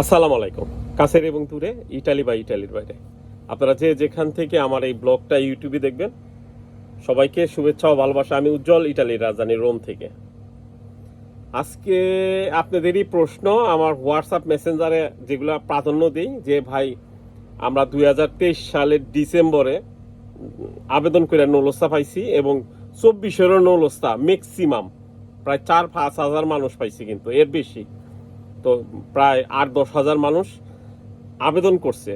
আসসালামু আলাইকুম। কাছের এবং দূরে, ইটালি বা ইটালির বাইরে। আপনারা যে যেখান থেকে আমার এই ব্লগটা ইউটিউবে দেখবেন, সবাইকে শুভেচ্ছা ও ভালোবাসা। আমি উজ্জ্বল, ইটালির রাজধানী রোম থেকে। আজকে আপনাদেরই প্রশ্ন, আমার হোয়াটসঅ্যাপ মেসেঞ্জারে যেগুলো প্রাধান্য দিই, যে ভাই, আমরা দুই হাজার তেইশ সালের ডিসেম্বরে আবেদন করে নৌলস্তা পাইছি এবং চব্বিশেরও নৌলস্তা ম্যাক্সিমাম প্রায় চার পাঁচ হাজার মানুষ পাইছি কিন্তু, এর বেশি। তো প্রায় আট দশ হাজার মানুষ আবেদন করছে।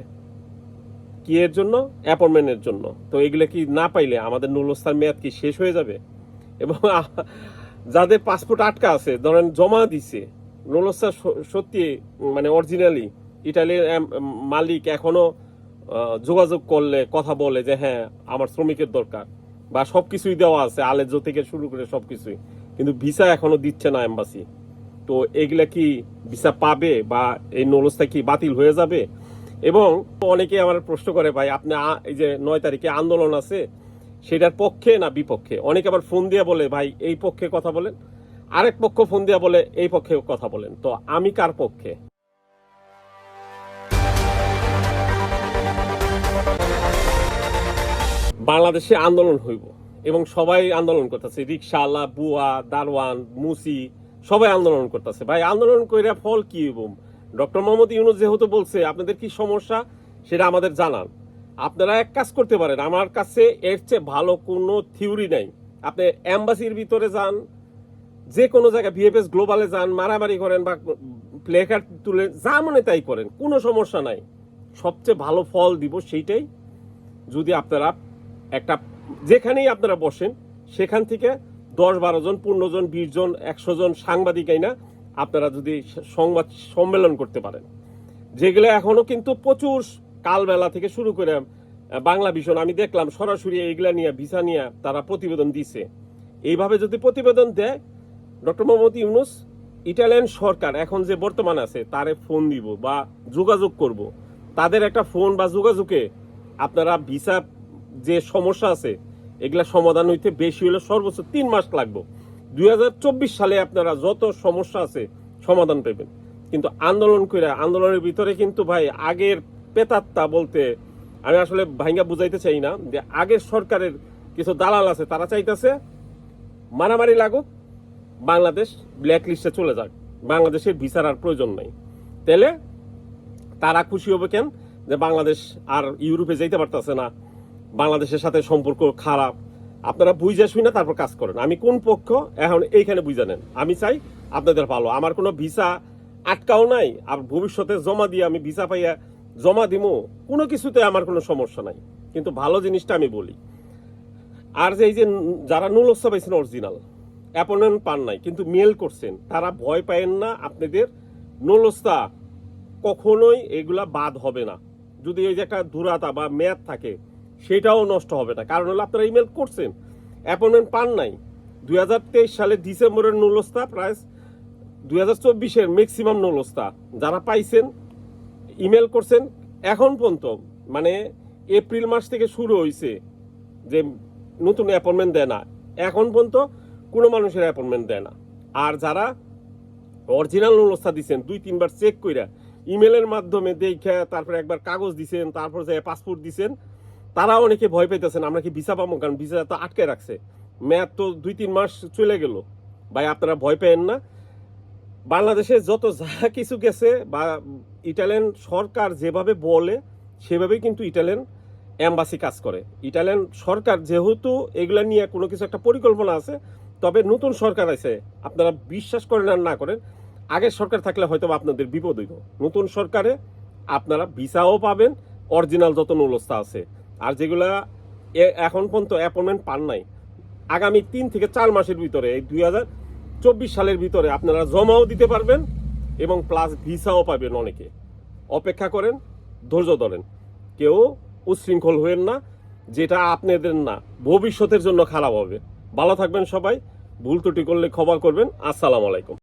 কি এর জন্য? অ্যাপয়েন্টমেন্টের জন্য। তো এগুলো কি না পাইলে আমাদের নুলস্থার মেয়াদ কি শেষ হয়ে যাবে? এবং যাদের পাসপোর্ট আটকা আছে ধরেন জমা দিছে নুলস্থা সত্যি মানে অরিজিনালি ইটালির মালিক এখনও আহ, যোগাযোগ করলে কথা বলে যে হ্যাঁ আমার শ্রমিকের দরকার। বা সবকিছুই দেওয়া আছে আলেজ্য থেকে শুরু করে সবকিছুই। কিন্তু ভিসা এখনও দিচ্ছে না এম্বাসি। তো এগুলা কি ভিসা পাবে বা এই নলসটা কি বাতিল হয়ে যাবে? এবং অনেকে আমার প্রশ্ন করে, ভাই, আপনি এই যে নয় তারিখে আন্দোলন আছে, সেটার পক্ষে না বিপক্ষে? অনেকে আবার ফোন দিয়ে বলে, ভাই, এই পক্ষে কথা বলেন। আরেক পক্ষ ফোন দিয়ে বলে, এই পক্ষে কথা বলেন। তো আমি কার পক্ষে? বাংলাদেশে আন্দোলন হইব এবং সবাই আন্দোলন করতেছে। রিক্সাওয়ালা বুয়া দারওয়ান মুসি সবাই আন্দোলন করতেছে। ভাই, আন্দোলন কইরা ফল কি হইব? ডক্টর মোহাম্মদ ইউনুস যেহেতু বলছে, আপনাদের কি সমস্যা? সেটা আমাদের জানান। আপনারা এক কাজ করতে পারেন। আমার কাছে এর চেয়ে ভালো কোনো থিওরি নাই। আপনি অ্যাম্বাসির ভিতরে যান যে কোনো জায়গায় ভিএফএস গ্লোবালে যান, মারামারি করেন বা প্লে কার্ড তুলে যা মনে তাই করেন, কোনো সমস্যা নাই। সবচেয়ে ভালো ফল দিব সেইটাই। যদি আপনারা একটা, যেখানেই আপনারা বসেন, সেখান থেকে দশ বারো জন, পনেরো জন, বিশ জন, একশো জন সাংবাদিক না, আপনারা যদি সংবাদ সম্মেলন করতে পারেন। যেগুলো এখনও কিন্তু প্রচুর কালবেলা থেকে শুরু করে বাংলা ভীষণ। আমি দেখলাম সরাসরি এইগুলা নিয়ে, ভিসা নিয়ে তারা প্রতিবেদন দিছে। এইভাবে যদি প্রতিবেদন দেয়, ডক্টর মোহাম্মদ ইউনুস, ইটালিয়ান সরকার এখন যে বর্তমান আছে, তারে ফোন দিব বা যোগাযোগ করব। তাদের একটা ফোন বা যোগাযোগে আপনারা ভিসা যে সমস্যা আছে এগুলা সমাধান হইতে বেশি হলে সর্বোচ্চ তিন মাস লাগবে। দুই হাজার চব্বিশ সালে আপনারা যত সমস্যা আছে সমাধান পাবেন কিন্তু আন্দোলন করে আন্দোলনের ভিতরে কিন্তু ভাই আগের পেতাত্তা বলতে আমি আসলে ভাইঙ্গা বুঝাইতে চাই না যে আগের সরকারের কিছু দালাল আছে, তারা চাইতেছে মারামারি লাগুক, বাংলাদেশ ব্ল্যাক লিস্টে চলে যাক। বাংলাদেশের ভিসার আর প্রয়োজন নাই। তাহলে তারা খুশি হবে কেন? যে বাংলাদেশ আর ইউরোপে যাইতে পারতেছে না। বাংলাদেশের সাথে সম্পর্ক খারাপ। আপনারা বুঝে শুই না তারপর কাজ করেন। আমি কোন পক্ষ? এখন এইখানে বুঝে নেন। আমি চাই আপনাদের ভালো। আমার কোনো ভিসা আটকাও নাই। আর ভবিষ্যতে জমা দিয়ে আমি ভিসা পাইয়া জমা দিমু, কোনো কিছুতে আমার কোনো সমস্যা নাই। কিন্তু ভালো জিনিসটা আমি বলি। আর যে এই যে যারা নুলস্তা পাইছেন অরিজিনাল, অ্যাপয়েন্টমেন্ট পান নাই, কিন্তু মেল করছেন, তারা ভয় পায়েন না আপনাদের নুলস্তা কখনোই এগুলা বাদ হবে না। যদি এই যে একটা দূরাতা বা মেয়াদ থাকে সেটাও নষ্ট হবে না। কারণ হলো আপনারা ইমেল করছেন অ্যাপয়েন্টমেন্ট পান নাই। দু হাজার তেইশ সালে ডিসেম্বরের নুলস্তা প্রায়, দুই হাজার চব্বিশের ম্যাক্সিমাম নুলস্তা। যারা পাইছেন ইমেল করছেন, এখন পর্যন্ত মানে এপ্রিল মাস থেকে শুরু হয়েছে যে নতুন অ্যাপয়েন্টমেন্ট দেয় না। এখন পর্যন্ত কোনো মানুষের অ্যাপয়েন্টমেন্ট দেয় না। আর যারা অরিজিনাল ব্যবস্থা দিচ্ছেন দুই, তিনবার চেক কইরা ইমেলের মাধ্যমে দেখে, তারপরে একবার কাগজ দিছেন, তারপর যে পাসপোর্ট দিছেন তারা অনেকে ভয় পাইতেছেন, আমরা কি ভিসা পাবো? কারণ ভিসা তো আটকে রাখছে। মেয়াদ তো দুই তিন মাস চলে গেল। ভাই, আপনারা ভয় পেয়েন না। বাংলাদেশে যত যা কিছু গেছে, বা ইটালিয়ান সরকার যেভাবে বলে, সেভাবেই কিন্তু ইটালিয়ান অ্যাম্বাসি কাজ করে। ইটালিয়ান সরকার যেহেতু এগুলা নিয়ে কোনো কিছু একটা পরিকল্পনা আছে, তবে নতুন সরকার আছে। আপনারা বিশ্বাস করেন আর না করেন, আগের সরকার থাকলে হয়তো আপনাদের বিপদ হইব নতুন সরকারে আপনারা ভিসাও পাবেন, অরিজিনাল যত নলস্তা আছে। আর যেগুলা এখন পর্যন্ত অ্যাপয়েন্টমেন্ট পান নাই, আগামী তিন থেকে চার মাসের ভিতরে, এই দুই হাজার চব্বিশ সালের ভিতরে আপনারা জমাও দিতে পারবেন এবং প্লাস ভিসাও পাবেন অনেকে। অপেক্ষা করেন, ধৈর্য ধরেন। কেউ উচ্ছৃঙ্খল হবেন না, যেটা আপনাদের না, ভবিষ্যতের জন্য খারাপ হবে। ভালো থাকবেন সবাই, ভুল ত্রুটি করলে ক্ষমা করবেন। আসসালামু আলাইকুম।